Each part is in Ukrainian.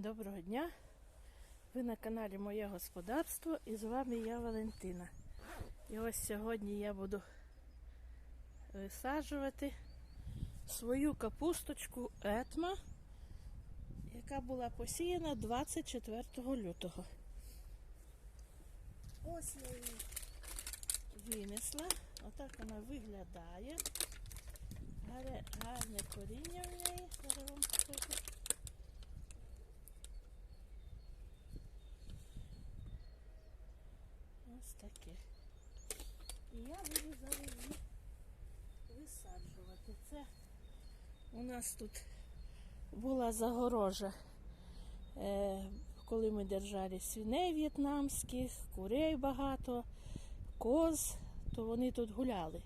Доброго дня! Ви на каналі Моє Господарство і з вами я Валентина. І ось сьогодні я буду висаджувати свою капусточку Етма, яка була посіяна 24 лютого. Ось я її винесла. Отак вона виглядає. Гарне, коріння в неї. Зараз вам покажу. Ось таке. І я буду зараз висаджувати. Це у нас тут була загорожа, е, коли ми держали свиней в'єтнамських, курей багато, коз, то вони тут гуляли.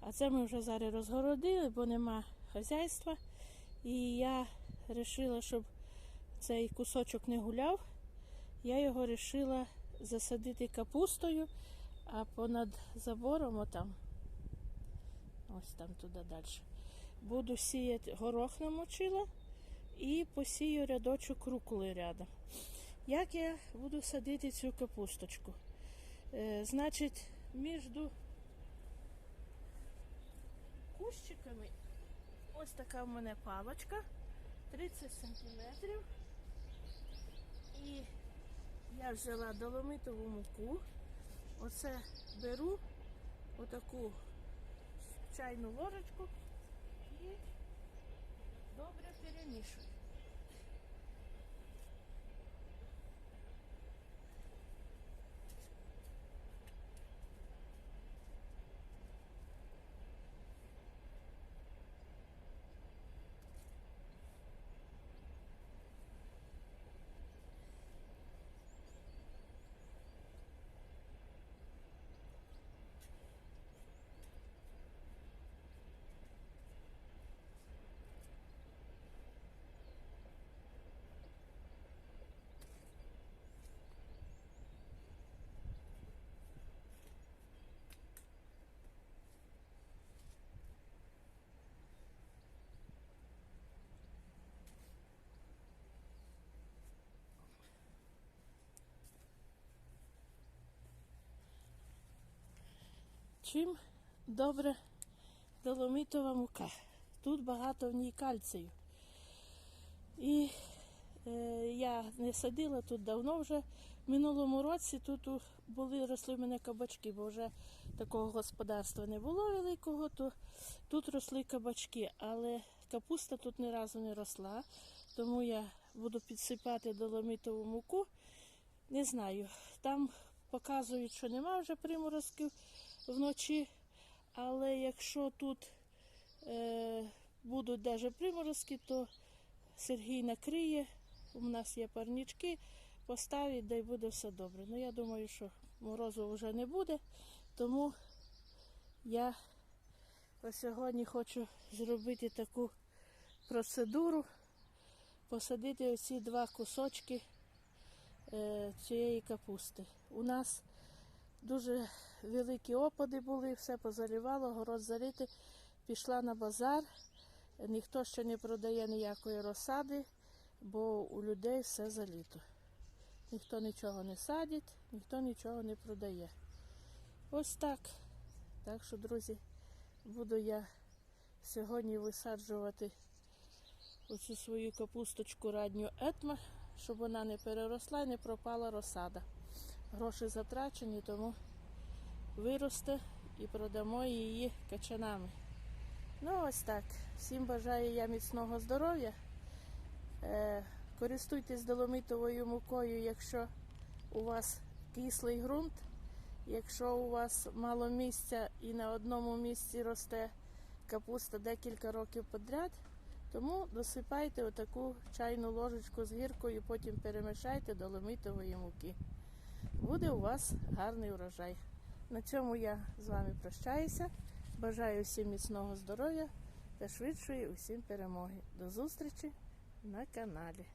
А це ми вже зараз розгородили, бо нема хазяйства. І я вирішила, щоб цей кусочок не гуляв, я його вирішила засадити капустою, а понад забором отам, ось там туди далі. Буду сіяти горох намочила і посію рядочок руколи рядом. Як я буду садити цю капусточку? Е, значить, між кущиками ось така в мене палочка 30 сантиметрів. І я взяла доломитову муку. Оце беру отаку чайну ложечку і добре перемішую. Чим добре доломітова мука. Тут багато в ній кальцію. І е, я не садила тут давно вже. В минулому році тут були росли в мене кабачки, бо вже такого господарства не було великого, то тут росли кабачки, але капуста тут ні разу не росла, тому я буду підсипати доломітову муку. Не знаю, там показують, що нема вже приморозків вночі, але якщо тут е, будуть навіть приморозки, то Сергій накриє, у нас є парнички, поставить, да й буде все добре. Ну я думаю, що морозу вже не буде, тому я ось сьогодні хочу зробити таку процедуру, посадити оці два кусочки е, цієї капусти. У нас дуже великі опади були, все позаливало, город залити. Пішла на базар, ніхто ще не продає ніякої розсади, бо у людей все заліто. Ніхто нічого не садить, ніхто нічого не продає. Ось так. Так що, друзі, буду я сьогодні висаджувати оцю свою капусточку радню етма, щоб вона не переросла і не пропала розсада. Гроші затрачені, тому виросте і продамо її качанами. Ну, ось так. Всім бажаю я міцного здоров'я. Е, користуйтесь доломитовою мукою, якщо у вас кислий ґрунт, якщо у вас мало місця і на одному місці росте капуста декілька років подряд, тому досипайте отаку чайну ложечку з гіркою, потім перемішайте доломитової муки. Буде у вас гарний урожай. На цьому я з вами прощаюся. Бажаю всім міцного здоров'я та швидшої усім перемоги. До зустрічі на каналі.